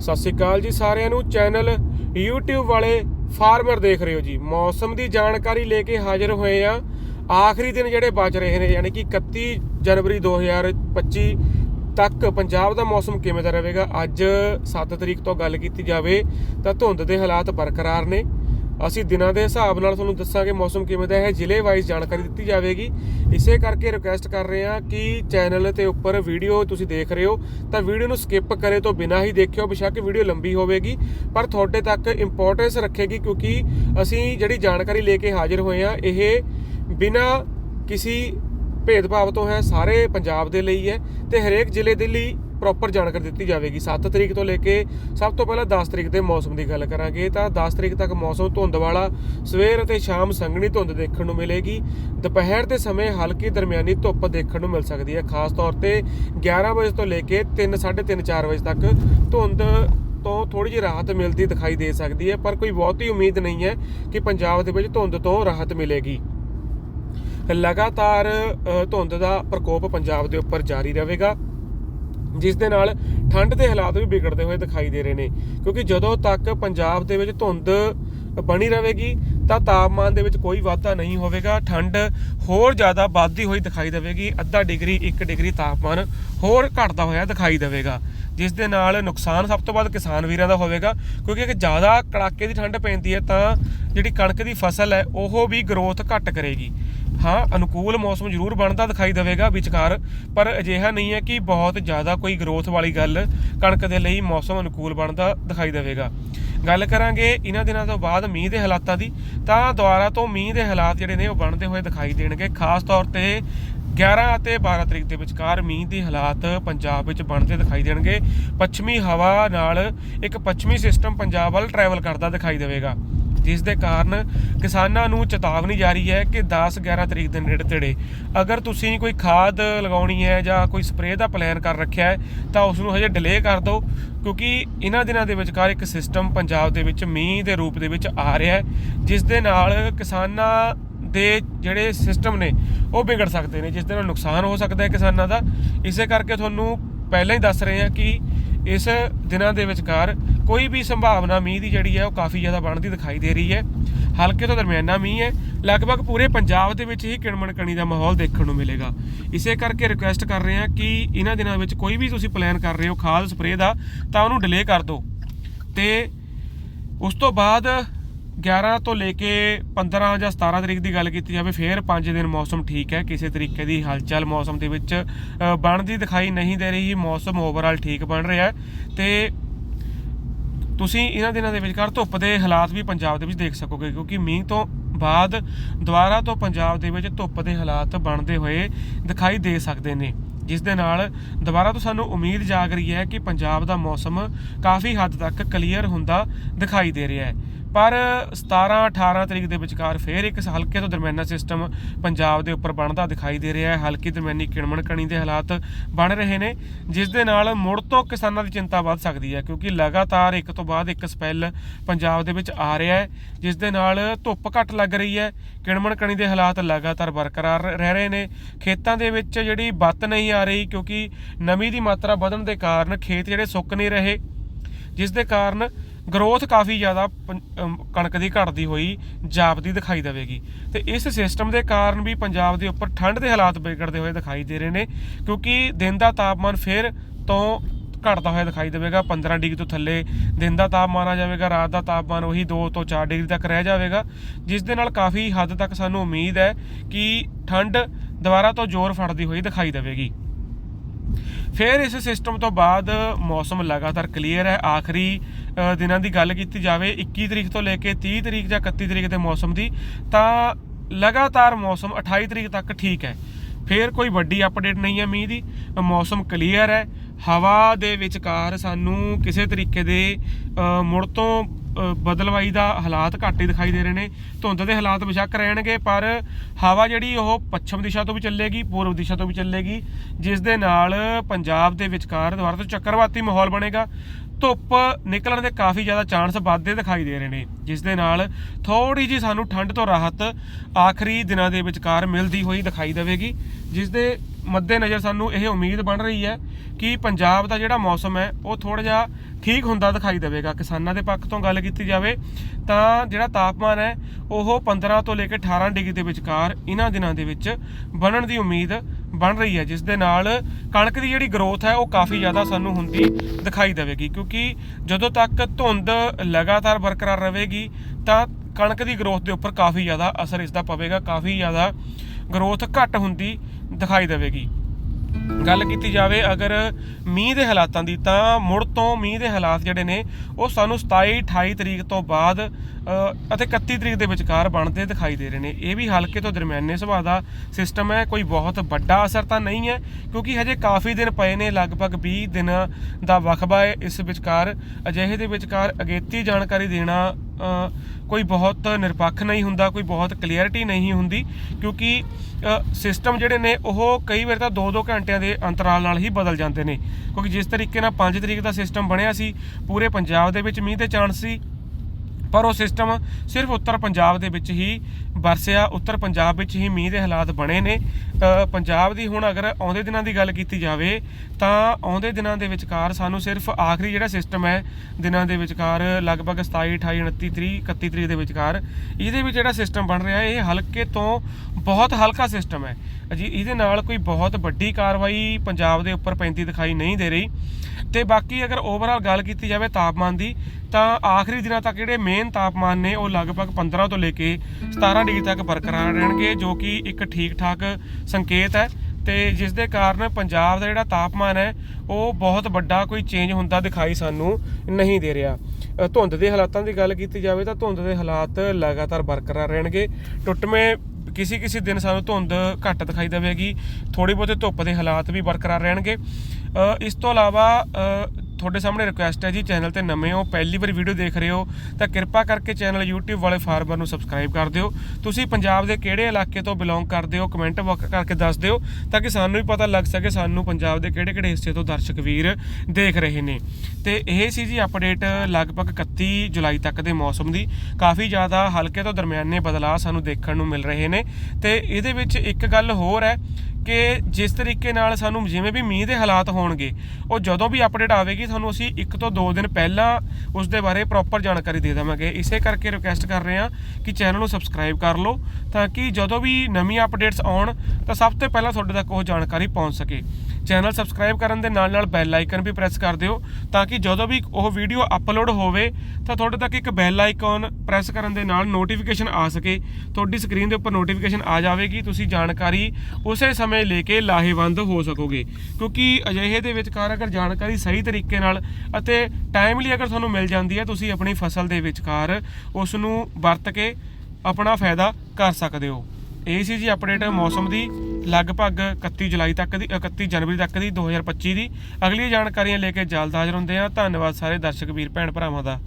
ਸਤਿ ਸ਼੍ਰੀ ਅਕਾਲ ਜੀ ਸਾਰਿਆਂ ਨੂੰ। ਚੈਨਲ YouTube ਵਾਲੇ ਫਾਰਮਰ ਦੇਖ ਰਹੇ ਹੋ ਜੀ। ਮੌਸਮ ਦੀ ਜਾਣਕਾਰੀ ਲੈ ਕੇ ਹਾਜ਼ਰ ਹੋਏ ਆ। ਆਖਰੀ ਦਿਨ ਜਿਹੜੇ ਬਚ ਰਹੇ ਨੇ, ਯਾਨੀ ਕਿ 31 ਜਨਵਰੀ 2025 ਤੱਕ ਪੰਜਾਬ ਦਾ ਮੌਸਮ ਕਿਵੇਂ ਦਾ ਰਹੇਗਾ? ਅੱਜ 7 ਤਰੀਕ ਤੋਂ ਗੱਲ ਕੀਤੀ ਜਾਵੇ ਤਾਂ ਧੁੰਦ ਦੇ ਹਾਲਾਤ ਬਰਕਰਾਰ ਨੇ। ਅਸੀਂ ਦਿਨਾਂ ਦੇ ਹਿਸਾਬ ਨਾਲ ਤੁਹਾਨੂੰ ਦੱਸਾਂਗੇ ਮੌਸਮ ਕਿਵੇਂ ਦਾ ਹੈ, ਜ਼ਿਲ੍ਹੇ ਵਾਈਜ਼ ਜਾਣਕਾਰੀ ਦਿੱਤੀ ਜਾਵੇਗੀ। ਇਸੇ ਕਰਕੇ ਰਿਕੁਐਸਟ ਕਰ ਰਹੇ ਹਾਂ ਕਿ ਚੈਨਲ ਤੇ ਉੱਪਰ ਵੀਡੀਓ ਤੁਸੀਂ ਦੇਖ ਰਹੇ ਹੋ, ਤਾਂ ਵੀਡੀਓ ਨੂੰ ਸਕਿਪ ਕਰੇ ਤੋਂ ਬਿਨਾਂ ਹੀ ਦੇਖਿਓ, ਬੇਸ਼ੱਕ ਵੀਡੀਓ ਲੰਬੀ ਹੋਵੇਗੀ, ਪਰ ਤੁਹਾਡੇ ਤੱਕ ਇੰਪੋਰਟੈਂਸ ਰੱਖੇਗੀ ਕਿਉਂਕਿ ਅਸੀਂ ਜਿਹੜੀ ਜਾਣਕਾਰੀ ਲੈ ਕੇ ਹਾਜ਼ਰ ਹੋਏ ਹਾਂ, ਇਹ ਬਿਨਾਂ ਕਿਸੇ ਭੇਦਭਾਵ ਤੋਂ ਹੈ, ਸਾਰੇ ਪੰਜਾਬ ਦੇ ਲਈ ਹੈ ਤੇ ਹਰੇਕ ਜ਼ਿਲ੍ਹੇ ਦੇ ਲਈ ਪ੍ਰੋਪਰ ਜਾਣਕਾਰੀ ਦਿੱਤੀ ਜਾਵੇਗੀ। 7 ਤਰੀਕ ਤੋਂ ਲੈ ਕੇ ਸਭ ਤੋਂ ਪਹਿਲਾਂ 10 ਤਰੀਕ ਦੇ ਮੌਸਮ ਦੀ ਗੱਲ ਕਰਾਂਗੇ ਤਾਂ 10 ਤਰੀਕ ਤੱਕ ਮੌਸਮ ਧੁੰਦ ਵਾਲਾ ਸਵੇਰ ਅਤੇ ਸ਼ਾਮ ਸੰਘਣੀ ਧੁੰਦ ਦੇਖਣ ਨੂੰ ਮਿਲੇਗੀ। ਦੁਪਹਿਰ ਦੇ ਸਮੇਂ ਹਲਕੀ ਦਰਮਿਆਨੀ ਧੁੱਪ ਦੇਖਣ ਨੂੰ ਮਿਲ ਸਕਦੀ ਹੈ। ਖਾਸ ਤੌਰ ਤੇ 11 ਵਜੇ ਤੋਂ ਲੈ ਕੇ 3 3:30 4 ਵਜੇ ਤੱਕ ਧੁੰਦ ਤੋਂ ਥੋੜੀ ਜਿਹੀ ਰਾਹਤ ਮਿਲਦੀ ਦਿਖਾਈ ਦੇ ਸਕਦੀ ਹੈ, ਪਰ ਕੋਈ ਬਹੁਤੀ ਉਮੀਦ ਨਹੀਂ ਹੈ ਕਿ ਪੰਜਾਬ ਦੇ ਵਿੱਚ ਧੁੰਦ ਤੋਂ ਰਾਹਤ ਮਿਲੇਗੀ। ਲਗਾਤਾਰ ਧੁੰਦ ਦਾ ਪ੍ਰਕੋਪ ਪੰਜਾਬ ਦੇ ਉੱਪਰ ਜਾਰੀ ਰਹੇਗਾ। ਜਿਸ ਦੇ ਨਾਲ ਠੰਡ ਦੇ ਹਾਲਾਤ ਵੀ ਵਿਗੜਦੇ ਹੋਏ ਦਿਖਾਈ ਦੇ ਰਹੇ ਨੇ। ਕਿਉਂਕਿ ਜਦੋਂ ਤੱਕ ਪੰਜਾਬ ਦੇ ਵਿੱਚ ਧੁੰਦ ਬਣੀ ਰਹੇਗੀ, ਤਾਂ ਤਾਪਮਾਨ ਦੇ ਵਿੱਚ ਕੋਈ ਵਾਧਾ ਨਹੀਂ ਹੋਵੇਗਾ। ਠੰਡ ਹੋਰ ਜ਼ਿਆਦਾ ਵੱਧਦੀ ਹੋਈ ਦਿਖਾਈ ਦੇਵੇਗੀ। ਅੱਧਾ ਡਿਗਰੀ 1 ਡਿਗਰੀ ਤਾਪਮਾਨ ਹੋਰ ਘਟਦਾ ਹੋਇਆ ਦਿਖਾਈ ਦੇਵੇਗਾ। ਜਿਸ ਦੇ ਨਾਲ ਨੁਕਸਾਨ ਸਭ ਤੋਂ ਵੱਧ ਕਿਸਾਨ ਵੀਰਾਂ ਦਾ ਹੋਵੇਗਾ। ਕਿਉਂਕਿ ਇੱਕ ਜ਼ਿਆਦਾ ਕੜਾਕੇ ਦੀ ਠੰਡ ਪੈਂਦੀ ਹੈ, ਤਾਂ ਜਿਹੜੀ ਕਣਕ ਦੀ ਫਸਲ ਹੈ, ਉਹ ਵੀ ਗਰੋਥ ਘੱਟ ਕਰੇਗੀ। ਹਾਂ, ਅਨੁਕੂਲ ਮੌਸਮ ਜ਼ਰੂਰ ਬਣਦਾ ਦਿਖਾਈ ਦੇਵੇਗਾ ਵਿਚਕਾਰ, ਪਰ ਅਜਿਹਾ ਨਹੀਂ ਹੈ ਕਿ ਬਹੁਤ ਜ਼ਿਆਦਾ ਕੋਈ ਗਰੋਥ ਵਾਲੀ ਗੱਲ ਕਣਕ ਦੇ ਲਈ ਮੌਸਮ ਅਨੁਕੂਲ ਬਣਦਾ ਦਿਖਾਈ ਦੇਵੇਗਾ। ਗੱਲ ਕਰਾਂਗੇ ਇਹਨਾਂ ਦਿਨਾਂ ਤੋਂ ਬਾਅਦ ਮੀਂਹ ਦੇ ਹਾਲਾਤਾਂ ਦੀ। ਤਾਂ ਦੁਆਰਾ ਤੋਂ ਮੀਂਹ ਦੇ ਹਾਲਾਤ ਜਿਹੜੇ ਨੇ ਉਹ ਬਣਦੇ ਹੋਏ ਦਿਖਾਈ ਦੇਣਗੇ। ਖਾਸ ਤੌਰ ਤੇ 11 ਅਤੇ 12 ਤਰੀਕ ਦੇ ਵਿਚਕਾਰ ਮੀਂਹ ਦੇ ਹਾਲਾਤ ਪੰਜਾਬ ਵਿੱਚ ਬਣਦੇ ਦਿਖਾਈ ਦੇਣਗੇ। ਪੱਛਮੀ ਹਵਾ ਨਾਲ ਇੱਕ ਪੱਛਮੀ ਸਿਸਟਮ ਪੰਜਾਬ ਵੱਲ ਟਰੈਵਲ ਕਰਦਾ ਦਿਖਾਈ ਦੇਵੇਗਾ। ਜਿਸ ਦੇ ਕਾਰਨ ਕਿਸਾਨਾਂ ਨੂੰ ਚੇਤਾਵਨੀ ਜਾਰੀ ਹੈ ਕਿ 10 11 ਤਰੀਕ ਦੇ ਨੇੜੇ ਤੇੜੇ ਅਗਰ ਤੁਸੀਂ ਕੋਈ ਖਾਦ ਲਗਾਉਣੀ ਹੈ ਜਾਂ ਕੋਈ ਸਪਰੇਅ ਦਾ ਪਲਾਨ ਕਰ ਰੱਖਿਆ ਹੈ, ਤਾਂ ਉਸ ਨੂੰ ਹਜੇ ਡਿਲੇ ਕਰ ਦਿਓ, ਕਿਉਂਕਿ ਇਹਨਾਂ ਦਿਨਾਂ ਦੇ ਵਿਚਕਾਰ ਇੱਕ ਸਿਸਟਮ ਪੰਜਾਬ ਦੇ ਵਿੱਚ ਮੀਂਹ ਦੇ ਰੂਪ ਦੇ ਵਿੱਚ ਆ ਰਿਹਾ ਹੈ, ਜਿਸ ਦੇ ਨਾਲ ਕਿਸਾਨਾਂ ਦੇ ਜਿਹੜੇ ਸਿਸਟਮ ਨੇ ਉਹ ਵਿਗੜ ਸਕਦੇ ਨੇ, ਜਿਸ ਦੇ ਨਾਲ ਨੁਕਸਾਨ ਹੋ ਸਕਦਾ ਹੈ ਕਿਸਾਨਾਂ ਦਾ। ਇਸੇ ਕਰਕੇ ਤੁਹਾਨੂੰ ਪਹਿਲਾਂ ਹੀ ਦੱਸ ਰਹੇ ਹਾਂ ਕਿ ਇਸ ਦਿਨਾਂ ਦੇ ਵਿਚਕਾਰ ਕੋਈ ਵੀ ਸੰਭਾਵਨਾ ਮੀਂਹ ਦੀ ਜਿਹੜੀ ਹੈ ਉਹ ਕਾਫੀ ਜ਼ਿਆਦਾ ਬਣਦੀ ਦਿਖਾਈ ਦੇ ਰਹੀ ਹੈ। ਹਲਕੇ ਤੋਂ ਦਰਮਿਆਨਾ ਮੀਂਹ ਹੈ। ਲਗਭਗ ਪੂਰੇ ਪੰਜਾਬ ਦੇ ਵਿੱਚ ਹੀ ਕਿਣਮਣ ਕਣੀ ਦਾ ਮਾਹੌਲ ਦੇਖਣ ਨੂੰ ਮਿਲੇਗਾ। ਇਸੇ ਕਰਕੇ ਰਿਕੁਐਸਟ ਕਰ ਰਹੇ ਹਾਂ ਕਿ ਇਹਨਾਂ ਦਿਨਾਂ ਵਿੱਚ ਕੋਈ ਵੀ ਤੁਸੀਂ ਪਲਾਨ ਕਰ ਰਹੇ ਹੋ ਖਾਦ ਸਪਰੇਅ ਦਾ, ਤਾਂ ਉਹਨੂੰ ਡਿਲੇ ਕਰ ਦਿਓ। ਤੇ ਉਸ ਤੋਂ ਬਾਅਦ 11 ਤੋਂ ਲੈ ਕੇ 15 ਜਾਂ 17 ਤਰੀਕ ਦੀ ਗੱਲ ਕੀਤੀ ਜਾਵੇ, ਫੇਰ 5 ਦਿਨ ਮੌਸਮ ਠੀਕ ਹੈ। ਕਿਸੇ ਤਰੀਕੇ ਦੀ ਹਲਚਲ ਮੌਸਮ ਦੇ ਵਿੱਚ ਬਣਦੀ ਦਿਖਾਈ ਨਹੀਂ ਦੇ ਰਹੀ। ਮੌਸਮ ਓਵਰਆਲ ਠੀਕ ਬਣ ਰਿਹਾ ਹੈ। ਤੇ ਤੁਸੀਂ ਇਹਨਾਂ ਦਿਨਾਂ ਦੇ ਵਿਚਕਾਰ ਧੁੱਪ ਦੇ ਹਾਲਾਤ ਵੀ ਪੰਜਾਬ ਦੇ ਵਿੱਚ ਦੇਖ ਸਕੋਗੇ, ਕਿਉਂਕਿ ਮੀਂਹ ਤੋਂ ਬਾਅਦ ਦੁਬਾਰਾ ਤੋਂ ਪੰਜਾਬ ਦੇ ਵਿੱਚ ਧੁੱਪ ਦੇ ਹਾਲਾਤ ਬਣਦੇ ਹੋਏ ਦਿਖਾਈ ਦੇ ਸਕਦੇ ਨੇ, ਜਿਸ ਦੇ ਨਾਲ ਦੁਬਾਰਾ ਤੋਂ ਸਾਨੂੰ ਉਮੀਦ ਜਾਗ ਰਹੀ ਹੈ ਕਿ ਪੰਜਾਬ ਦਾ ਮੌਸਮ ਕਾਫੀ ਹੱਦ ਤੱਕ ਕਲੀਅਰ ਹੁੰਦਾ ਦਿਖਾਈ ਦੇ ਰਿਹਾ ਹੈ। ਪਰ 17 18 ਤਰੀਕ ਦੇ ਵਿਚਕਾਰ ਫੇਰ ਇੱਕ ਹਲਕੇ ਤੋਂ ਦਰਮਿਆਨਾ ਸਿਸਟਮ ਪੰਜਾਬ ਦੇ ਉੱਪਰ ਬਣਦਾ ਦਿਖਾਈ ਦੇ ਰਿਹਾ ਹੈ। ਹਲਕੀ ਦਰਮਿਆਨੀ ਕਿਣਮਣ ਕਣੀ ਦੇ ਹਾਲਾਤ ਬਣ ਰਹੇ ਨੇ, ਜਿਸ ਦੇ ਨਾਲ ਮੁੜ ਤੋਂ ਕਿਸਾਨਾਂ ਦੀ ਚਿੰਤਾ ਵੱਧ ਸਕਦੀ ਹੈ, ਕਿਉਂਕਿ ਲਗਾਤਾਰ ਇੱਕ ਤੋਂ ਬਾਅਦ ਇੱਕ ਸਪੈਲ ਪੰਜਾਬ ਦੇ ਵਿੱਚ ਆ ਰਿਹਾ ਹੈ, ਜਿਸ ਦੇ ਨਾਲ ਧੁੱਪ ਘੱਟ ਲੱਗ ਰਹੀ ਹੈ। ਕਿਣਮਣ ਕਣੀ ਦੇ ਹਾਲਾਤ ਲਗਾਤਾਰ ਬਰਕਰਾਰ ਰਹਿ ਰਹੇ ਨੇ। ਖੇਤਾਂ ਦੇ ਵਿੱਚ ਜਿਹੜੀ ਬੱਤ ਨਹੀਂ ਆ ਰਹੀ, ਕਿਉਂਕਿ ਨਮੀ ਦੀ ਮਾਤਰਾ ਵਧਣ ਦੇ ਕਾਰਨ ਖੇਤ ਜਿਹੜੇ ਸੁੱਕ ਨਹੀਂ ਰਹੇ, ਜਿਸ ਦੇ ਕਾਰਨ ਗਰੋਥ ਕਾਫੀ ਜ਼ਿਆਦਾ ਪੰ- ਕਣਕ ਦੀ ਘਟਦੀ ਹੋਈ ਜਾਪਦੀ ਦਿਖਾਈ ਦੇਵੇਗੀ। ਤੇ ਇਸ ਸਿਸਟਮ ਦੇ ਕਾਰਨ ਵੀ ਪੰਜਾਬ ਦੇ ਉੱਪਰ ਠੰਡ ਦੇ ਹਾਲਾਤ ਵਿਗੜਦੇ ਹੋਏ ਦਿਖਾਈ ਦੇ ਰਹੇ ਨੇ, ਕਿਉਂਕਿ ਦਿਨ ਦਾ ਤਾਪਮਾਨ ਫਿਰ ਤੋਂ ਘਟਦਾ ਹੋਇਆ ਦਿਖਾਈ ਦੇਵੇਗਾ। 15 ਡਿਗਰੀ ਤੋਂ ਥੱਲੇ ਦਿਨ ਦਾ ਤਾਪਮਾਨ ਆ ਜਾਵੇਗਾ, ਰਾਤ ਦਾ ਤਾਪਮਾਨ ਉਹੀ 2 ਤੋਂ 4 ਡਿਗਰੀ ਤੱਕ ਰਹਿ ਜਾਵੇਗਾ, ਜਿਸ ਦੇ ਨਾਲ ਕਾਫੀ ਹੱਦ ਤੱਕ ਸਾਨੂੰ ਉਮੀਦ ਹੈ ਕਿ ਠੰਡ ਦੁਬਾਰਾ ਤੋਂ ਜ਼ੋਰ ਫੜਦੀ ਹੋਈ ਦਿਖਾਈ ਦੇਵੇਗੀ। ਫਿਰ ਇਸ ਸਿਸਟਮ ਤੋਂ ਬਾਅਦ ਮੌਸਮ ਲਗਾਤਾਰ ਕਲੀਅਰ ਹੈ। ਆਖਰੀ ਦਿਨਾਂ ਦੀ ਗੱਲ ਕੀਤੀ ਜਾਵੇ 21 ਤਰੀਕ ਤੋਂ ਲੈ ਕੇ 30 ਤਰੀਕ ਜਾਂ 31 ਤਰੀਕ ਦੇ ਮੌਸਮ ਦੀ, ਤਾਂ ਲਗਾਤਾਰ ਮੌਸਮ 28 ਤਰੀਕ ਤੱਕ ਠੀਕ ਹੈ। ਫਿਰ ਕੋਈ ਵੱਡੀ ਅਪਡੇਟ ਨਹੀਂ ਹੈ ਮੀਂਹ ਦੀ, ਮੌਸਮ ਕਲੀਅਰ ਹੈ। ਹਵਾ ਦੇ ਵਿਚਕਾਰ ਸਾਨੂੰ ਕਿਸੇ ਤਰੀਕੇ ਦੇ ਮੁੜ ਤੋਂ ਬਦਲਵਾਈ ਦਾ ਹਾਲਾਤ ਘੱਟ ਹੀ ਦਿਖਾਈ ਦੇ ਰਹੇ ਨੇ। ਧੁੰਦ ਦੇ ਹਾਲਾਤ ਬੇਸ਼ੱਕ ਰਹਿਣਗੇ, ਪਰ ਹਵਾ ਜਿਹੜੀ ਉਹ ਪੱਛਮ ਦਿਸ਼ਾ ਤੋਂ ਵੀ ਚੱਲੇਗੀ, ਪੂਰਬ ਦਿਸ਼ਾ ਤੋਂ ਵੀ ਚੱਲੇਗੀ, ਜਿਸ ਦੇ ਨਾਲ ਪੰਜਾਬ ਦੇ ਵਿਚਕਾਰ ਦੁਬਾਰਾ ਤੋਂ ਚੱਕਰਵਾਤੀ ਮਾਹੌਲ ਬਣੇਗਾ। ਧੁੱਪ ਨਿਕਲਣ ਦੇ ਕਾਫੀ ਜ਼ਿਆਦਾ ਚਾਂਸ ਵੱਧਦੇ ਦਿਖਾਈ ਦੇ ਰਹੇ ਨੇ, ਜਿਸ ਦੇ ਨਾਲ ਥੋੜੀ ਜੀ ਸਾਨੂੰ ਠੰਡ ਤੋਂ ਰਾਹਤ ਆਖਰੀ ਦਿਨਾਂ ਦੇ ਵਿਚਕਾਰ ਮਿਲਦੀ ਹੋਈ ਦਿਖਾਈ ਦੇਵੇਗੀ, ਜਿਸ ਦੇ ਮੱਦੇਨਜ਼ਰ ਸਾਨੂੰ ਇਹ ਉਮੀਦ ਬਣ ਰਹੀ ਹੈ ਕਿ ਪੰਜਾਬ ਦਾ ਜਿਹੜਾ ਮੌਸਮ ਹੈ, ਉਹ ਥੋੜਾ ਜਿਹਾ ਠੀਕ ਹੁੰਦਾ ਦਿਖਾਈ ਦੇਵੇਗਾ। ਕਿਸਾਨਾਂ ਦੇ ਪੱਖ ਤੋਂ ਗੱਲ ਕੀਤੀ ਜਾਵੇ ਤਾਂ ਜਿਹੜਾ ਤਾਪਮਾਨ ਹੈ, ਉਹ 15 ਤੋਂ ਲੈ ਕੇ 18 ਡਿਗਰੀ ਦੇ ਵਿਚਕਾਰ ਇਹਨਾਂ ਦਿਨਾਂ ਦੇ ਵਿੱਚ ਬਣਨ ਦੀ ਉਮੀਦ ਬਣ ਰਹੀ ਹੈ, ਜਿਸ ਦੇ ਨਾਲ ਕਣਕ ਦੀ ਜਿਹੜੀ ਗਰੋਥ ਹੈ, ਉਹ ਕਾਫੀ ਜ਼ਿਆਦਾ ਸਾਨੂੰ ਹੁੰਦੀ ਦਿਖਾਈ ਦੇਵੇਗੀ। ਕਿਉਂਕਿ ਜਦੋਂ ਤੱਕ ਧੁੰਦ ਲਗਾਤਾਰ ਬਰਕਰਾਰ ਰਹੇਗੀ, ਤਾਂ ਕਣਕ ਦੀ ਗਰੋਥ ਦੇ ਉੱਪਰ ਕਾਫੀ ਜ਼ਿਆਦਾ ਅਸਰ ਇਸ ਦਾ ਪਵੇਗਾ, ਕਾਫੀ ਜ਼ਿਆਦਾ ਗਰੋਥ ਘੱਟ ਹੁੰਦੀ ਦਿਖਾਈ ਦੇਵੇਗੀ। ਗੱਲ ਕੀਤੀ ਜਾਵੇ ਅਗਰ ਮੀਂਹ ਦੇ ਹਾਲਾਤਾਂ ਦੀ ਤਾਂ ਮੁੜ ਤੋਂ ਮੀਂਹ ਦੇ ਹਾਲਾਤ ਜਿਹੜੇ ਨੇ, ਉਹ ਸਾਨੂੰ 27 28 ਤਰੀਕ ਤੋਂ ਬਾਅਦ ਅਤੇ 31 ਤਰੀਕ ਦੇ ਵਿਚਕਾਰ ਬਣਦੇ ਦਿਖਾਈ ਦੇ ਰਹੇ ਨੇ। ਇਹ ਵੀ ਹਲਕੇ ਤੋਂ ਦਰਮਿਆਨੇ ਸੁਭਾਅ ਦਾ ਸਿਸਟਮ ਹੈ, ਕੋਈ ਬਹੁਤ ਵੱਡਾ ਅਸਰ ਤਾਂ ਨਹੀਂ ਹੈ, ਕਿਉਂਕਿ ਹਜੇ ਕਾਫੀ ਦਿਨ ਪਏ ਨੇ, ਲਗਭਗ 20 ਦਿਨ ਦਾ ਵਕਬਾ ਹੈ। ਇਸ ਵਿਚਕਾਰ ਅਜਿਹੇ ਦੇ ਵਿਚਕਾਰ ਅਗੇਤੀ ਜਾਣਕਾਰੀ ਦੇਣਾ ਕੋਈ ਬਹੁਤ ਨਿਰਪੱਖ ਨਹੀਂ ਹੁੰਦਾ, ਕੋਈ ਬਹੁਤ ਕਲੀਅਰਿਟੀ ਨਹੀਂ ਹੁੰਦੀ, ਕਿਉਂਕਿ ਸਿਸਟਮ ਜਿਹੜੇ ਨੇ, ਉਹ ਕਈ ਵਾਰ ਤਾਂ 2-2 ਘੰਟਿਆਂ ਦੇ ਅੰਤਰਾਲ ਨਾਲ ਹੀ ਬਦਲ ਜਾਂਦੇ ਨੇ। ਕਿਉਂਕਿ ਜਿਸ ਤਰੀਕੇ ਨਾਲ 5 ਤਰੀਕ ਦਾ ਸਿਸਟਮ ਬਣਿਆ ਸੀ, ਪੂਰੇ ਪੰਜਾਬ ਦੇ ਵਿੱਚ ਮੀਂਹ ਦੇ ਚਾਂਸ ਸੀ ਪਰ ਉਹ ਸਿਸਟਮ ਸਿਰਫ ਉੱਤਰ ਪੰਜਾਬ ਦੇ ਵਿੱਚ ਹੀ ਵਰਸਿਆ, ਉੱਤਰ ਪੰਜਾਬ ਵਿੱਚ ਹੀ ਮੀਂਹ ਦੇ ਹਾਲਾਤ ਬਣੇ ਨੇ। ਪੰਜਾਬ ਦੀ ਹੁਣ ਅਗਰ ਆਉਂਦੇ ਦਿਨਾਂ ਦੀ ਗੱਲ ਕੀਤੀ ਜਾਵੇ, ਤਾਂ ਆਉਂਦੇ ਦਿਨਾਂ ਦੇ ਵਿਚਕਾਰ ਸਾਨੂੰ ਸਿਰਫ ਆਖਰੀ ਜਿਹੜਾ ਸਿਸਟਮ ਹੈ, ਦਿਨਾਂ ਦੇ ਵਿਚਕਾਰ ਲਗਭਗ 27 28 29 30 31 ਤਰੀਕ ਦੇ ਵਿਚਕਾਰ, ਇਹਦੇ ਵਿੱਚ ਜਿਹੜਾ ਸਿਸਟਮ ਬਣ ਰਿਹਾ, ਇਹ ਹਲਕੇ ਤੋਂ ਬਹੁਤ ਹਲਕਾ ਸਿਸਟਮ ਹੈ। ਜੀ ਇਹਦੇ ਨਾਲ ਕੋਈ ਬਹੁਤ ਵੱਡੀ ਕਾਰਵਾਈ ਪੰਜਾਬ ਦੇ ਉੱਪਰ ਪੈਂਦੀ ਦਿਖਾਈ ਨਹੀਂ ਦੇ ਰਹੀ। ਤੇ ਬਾਕੀ ਅਗਰ ਓਵਰਆਲ ਗੱਲ ਕੀਤੀ ਜਾਵੇ ਤਾਪਮਾਨ ਦੀ ਤਾਂ ਆਖਰੀ ਦਿਨਾਂ ਤੱਕ ਜਿਹੜੇ ਮੇਨ ਤਾਪਮਾਨ ਨੇ ਉਹ ਲਗਭਗ 15 ਤੋਂ ਲੈ ਕੇ 17 ਡਿਗਰੀ ਤੱਕ ਬਰਕਰਾਰ ਰਹਿਣਗੇ, ਜੋ ਕਿ ਇੱਕ ਠੀਕ ਠਾਕ ਸੰਕੇਤ ਹੈ। ਤੇ ਜਿਸ ਦੇ ਕਾਰਨ ਪੰਜਾਬ ਦਾ ਜਿਹੜਾ ਤਾਪਮਾਨ ਹੈ, ਉਹ ਬਹੁਤ ਵੱਡਾ ਕੋਈ ਚੇਂਜ ਹੁੰਦਾ ਦਿਖਾਈ ਸਾਨੂੰ ਨਹੀਂ ਦੇ ਰਿਹਾ। ਧੁੰਦ ਦੇ ਹਾਲਾਤਾਂ ਦੀ ਗੱਲ ਕੀਤੀ ਜਾਵੇ ਤਾਂ ਧੁੰਦ ਦੇ ਹਾਲਾਤ ਲਗਾਤਾਰ ਬਰਕਰਾਰ ਰਹਿਣਗੇ। ਟੁੱਟਵੇਂ ਕਿਸੇ ਕਿਸੇ ਦਿਨ ਸਾਨੂੰ ਧੁੰਦ ਘੱਟ ਦਿਖਾਈ ਦੇਵੇਗੀ। ਥੋੜੀ ਬਹੁਤੇ ਧੁੱਪ ਦੇ ਹਾਲਾਤ ਵੀ ਬਰਕਰਾਰ ਰਹਿਣਗੇ। ਇਸ ਤੋਂ ਇਲਾਵਾ ਤੁਹਾਡੇ ਸਾਹਮਣੇ ਰਿਕੁਐਸਟ ਹੈ ਜੀ ਚੈਨਲ ਤੇ ਨਵੇਂ ਹੋ, ਪਹਿਲੀ ਵਾਰ ਵੀਡੀਓ ਦੇਖ ਰਹੇ ਹੋ, ਤਾਂ ਕਿਰਪਾ ਕਰਕੇ ਚੈਨਲ YouTube ਵਾਲੇ ਫਾਰਮਰ ਨੂੰ ਸਬਸਕ੍ਰਾਈਬ ਕਰ ਦਿਓ। ਤੁਸੀਂ ਪੰਜਾਬ ਦੇ ਕਿਹੜੇ ਇਲਾਕੇ ਤੋਂ ਬਿਲੋਂਗ ਕਰਦੇ ਹੋ ਕਮੈਂਟ ਕਰਕੇ ਦੱਸ ਦਿਓ, ਤਾਂ ਕਿ ਸਾਨੂੰ ਵੀ ਪਤਾ ਲੱਗ ਸਕੇ ਸਾਨੂੰ ਪੰਜਾਬ ਦੇ ਕਿਹੜੇ ਕਿਹੜੇ ਹਿੱਸੇ ਤੋਂ ਦਰਸ਼ਕ ਵੀਰ ਦੇਖ ਰਹੇ ਨੇ। ਤੇ ਇਹ ਸੀ ਜੀ ਅਪਡੇਟ ਲਗਭਗ 31 ਜੁਲਾਈ ਤੱਕ ਦੇ ਮੌਸਮ ਦੀ। ਕਾਫੀ ਜ਼ਿਆਦਾ ਹਲਕੇ ਤੋਂ ਦਰਮਿਆਨੇ ਬਦਲਾਅ ਸਾਨੂੰ ਦੇਖਣ ਨੂੰ ਮਿਲ ਰਹੇ ਨੇ। ਤੇ ਇਹਦੇ ਵਿੱਚ ਇੱਕ ਗੱਲ ਹੋਰ ਹੈ ਕਿ ਜਿਸ ਤਰੀਕੇ ਨਾਲ ਸਾਨੂੰ ਜਿਵੇਂ ਵੀ ਮੀਂਹ ਦੇ ਹਾਲਾਤ ਹੋਣਗੇ, ਉਹ ਜਦੋਂ ਵੀ ਅਪਡੇਟ ਆਵੇਗੀ, ਤੁਹਾਨੂੰ ਅਸੀਂ ਇੱਕ ਤੋਂ ਦੋ ਦਿਨ ਪਹਿਲਾਂ ਉਸ ਦੇ ਬਾਰੇ ਪ੍ਰੋਪਰ ਜਾਣਕਾਰੀ ਦੇ ਦੇਵਾਂਗੇ। ਇਸੇ ਕਰਕੇ ਰਿਕੁਐਸਟ ਕਰ ਰਹੇ ਹਾਂ ਕਿ ਚੈਨਲ ਨੂੰ ਸਬਸਕ੍ਰਾਈਬ ਕਰ ਲਓ, ਤਾਂ ਕਿ ਜਦੋਂ ਵੀ ਨਵੀਂ ਅਪਡੇਟਸ ਆਉਣ, ਤਾਂ ਸਭ ਤੋਂ ਪਹਿਲਾਂ ਤੁਹਾਡੇ ਤੱਕ ਉਹ ਜਾਣਕਾਰੀ ਪਹੁੰਚ ਸਕੇ। ਚੈਨਲ ਸਬਸਕ੍ਰਾਈਬ ਕਰਨ ਦੇ ਨਾਲ ਨਾਲ ਬੈਲ ਆਈਕਨ ਵੀ ਪ੍ਰੈਸ ਕਰ ਦਿਓ ਤਾਂ ਕਿ ਜਦੋਂ ਵੀ ਉਹ ਵੀਡੀਓ ਅਪਲੋਡ ਹੋਵੇ ਤਾਂ ਤੁਹਾਡੇ ਤੱਕ ਇੱਕ ਬੈਲ ਆਈਕਨ ਪ੍ਰੈਸ ਕਰਨ ਦੇ ਨਾਲ ਨੋਟੀਫਿਕੇਸ਼ਨ ਆ ਸਕੇ। ਤੁਹਾਡੀ ਸਕਰੀਨ ਦੇ ਉੱਪਰ ਨੋਟੀਫਿਕੇਸ਼ਨ ਆ ਜਾਵੇਗੀ, ਤੁਸੀਂ ਜਾਣਕਾਰੀ ਉਸੇ ਸਮੇਂ ਲੈ ਕੇ ਲਾਹੇਵੰਦ ਹੋ ਸਕੋਗੇ। ਕਿਉਂਕਿ ਅਜਿਹੇ ਦੇ ਵਿਚਕਾਰ ਅਗਰ ਜਾਣਕਾਰੀ ਸਹੀ ਤਰੀਕੇ ਨਾਲ ਅਤੇ ਟਾਈਮਲੀ ਅਗਰ ਤੁਹਾਨੂੰ ਮਿਲ ਜਾਂਦੀ ਹੈ, ਤੁਸੀਂ ਆਪਣੀ ਫਸਲ ਦੇ ਵਿਚਕਾਰ ਉਸ ਨੂੰ ਵਰਤ ਕੇ ਆਪਣਾ ਫਾਇਦਾ ਕਰ ਸਕਦੇ ਹੋ। ਇਹ ਸੀ ਜੀ ਅਪਡੇਟ ਮੌਸਮ ਦੀ। ਲਗਭਗ 31 ਜੁਲਾਈ ਤੱਕ ਦੀ 31 ਜਨਵਰੀ ਤੱਕ ਦੀ 2025 ਦੀ। ਅਗਲੀ ਜਾਣਕਾਰੀਆਂ ਲੈ ਕੇ ਜਲਦ ਹਾਜ਼ਰ ਹੁੰਦੇ ਹਾਂ। ਧੰਨਵਾਦ ਸਾਰੇ ਦਰਸ਼ਕ ਵੀਰ, ਭੈਣ ਭਰਾਵਾਂ ਦਾ।